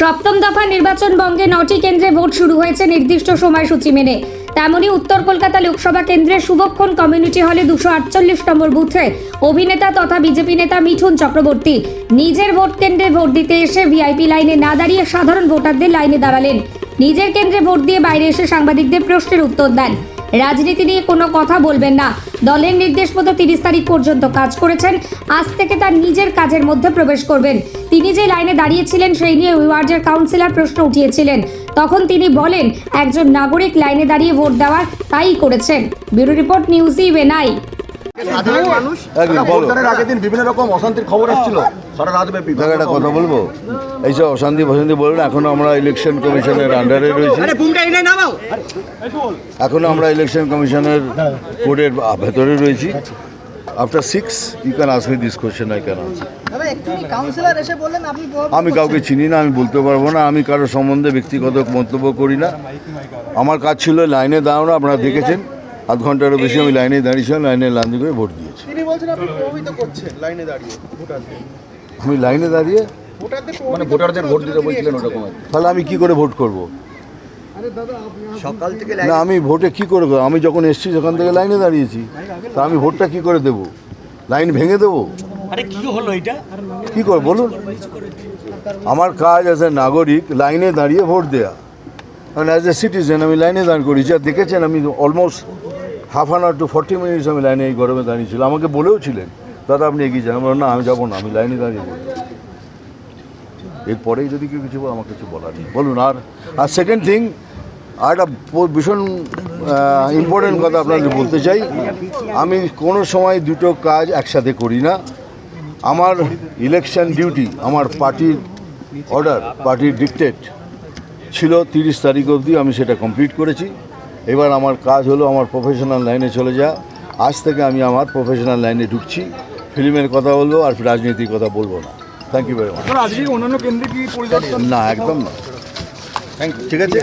সপ্তম দফা নির্বাচন বঙ্গে নটি কেন্দ্রে ভোট শুরু হয়েছে নির্দিষ্ট সময়সূচি মেনে। তেমনি উত্তর কলকাতা লোকসভা কেন্দ্রের শুভক্ষণ কমিউনিটি হলে দুশো আটচল্লিশ নম্বর বুথে অভিনেতা তথা বিজেপি নেতা মিঠুন চক্রবর্তী নিজের ভোট কেন্দ্রে ভোট দিতে এসে ভিআইপি লাইনে না দাঁড়িয়ে সাধারণ ভোটারদের লাইনে দাঁড়ালেন। নিজের কেন্দ্রে ভোট দিয়ে বাইরে এসে সাংবাদিকদের প্রশ্নের উত্তর দেন। রাজনীতি নিয়ে কোনো কথা বলবেন না। দলের নির্দেশ মতো তিরিশ তারিখ পর্যন্ত কাজ করেছেন। আজ থেকে তার নিজের কাজের মধ্যে প্রবেশ করবেন। তিনি যে লাইনে দাঁড়িয়েছিলেন সেই নিয়ে ওয়ার্ডের কাউন্সিলর প্রশ্ন উঠিয়েছিলেন। তখন তিনি বলেন, একজন নাগরিক লাইনে দাঁড়িয়ে ভোট দেওয়ার তাই করেছেন। ব্যুরো রিপোর্ট নিউজ ইভেনাই সাধারণ মানুষ আগের দিন বিভিন্ন রকম অশান্তির খবর আসছিল। সারা রাতব্যাপী দেখো একটা কথা বলব? এইসব অশান্তি ফশান্তি বলুন এখনও আমরা ইলেকশন কমিশনের আন্ডারে রয়েছি। এখনও আমরা ইলেকশন কমিশনের কোডের ভেতরে রয়েছি। After six you can ask me this question I can answer তবে এক্ষুনি কাউন্সিলর এসে বললেন আপনি প্রভাবিত আমি কাউকে চিনি না আমি বলতে পারব না আমি কারও সম্বন্ধে ব্যক্তিগত মন্তব্য করি না। আমার কাজ ছিল লাইনে দাঁড়ানো আপনারা দেখেছেন। আধ ঘন্টারও বেশি আমি লাইনে দাঁড়িয়েছিলাম লাইনে লাইনে করে ভোট দিয়েছি। তিনি বলছেন আপনি প্রভাবিত করছেন লাইনে দাঁড়িয়ে ভোটারদের। আমি লাইনে দাঁড়িয়ে ভোটারদের মানে ভোটারদের ভোট দিতে বলছিলেন ওরকম তাহলে আমি কি করে ভোট করব? সকাল থেকে না আমি ভোটে কি করে করব? আমি যখন এসছি সেখান থেকে লাইনে দাঁড়িয়েছি। তা আমি ভোটটা কি করে দেব? লাইন ভেঙে দেবো? আরে কি হলো এটা? কি করে? বলুন। আমার কাজ অ্যাজ এ নাগরিক লাইনে দাঁড়িয়ে ভোট দেওয়া কারণ অ্যাজ এ সিটিজেন আমি লাইনে দাঁড় করেছি। আর দেখেছেন আমি almost half an hour to forty minutes আমি লাইনে এই গরমে দাঁড়িয়েছিলাম আমাকে বলেও ছিলেন দাদা আপনি এগিয়ে যান। আমি বললাম, না আমি যাব না আমি লাইনে দাঁড়িয়ে ভোট এরপরেই যদি কেউ কিছু আমার কিছু বলার নেই। বলুন আর আর সেকেন্ড থিং আর একটা ভীষণ ইম্পর্টেন্ট কথা আপনাদের বলতে চাই। আমি কোনো সময় দুটো কাজ একসাথে করি না। আমার ইলেকশন ডিউটি আমার পার্টির অর্ডার পার্টির ডিকটেট ছিল তিরিশ তারিখ অবধি আমি সেটা কমপ্লিট করেছি। এবার আমার কাজ হলো আমার প্রফেশনাল লাইনে চলে যা। আজ থেকে আমি আমার প্রফেশনাল লাইনে ঢুকছি। ফিল্মের কথা বলব আর রাজনীতির কথা বলব না। থ্যাংক ইউ ভেরি মাচ না একদম না। থ্যাংক ঠিক আছে?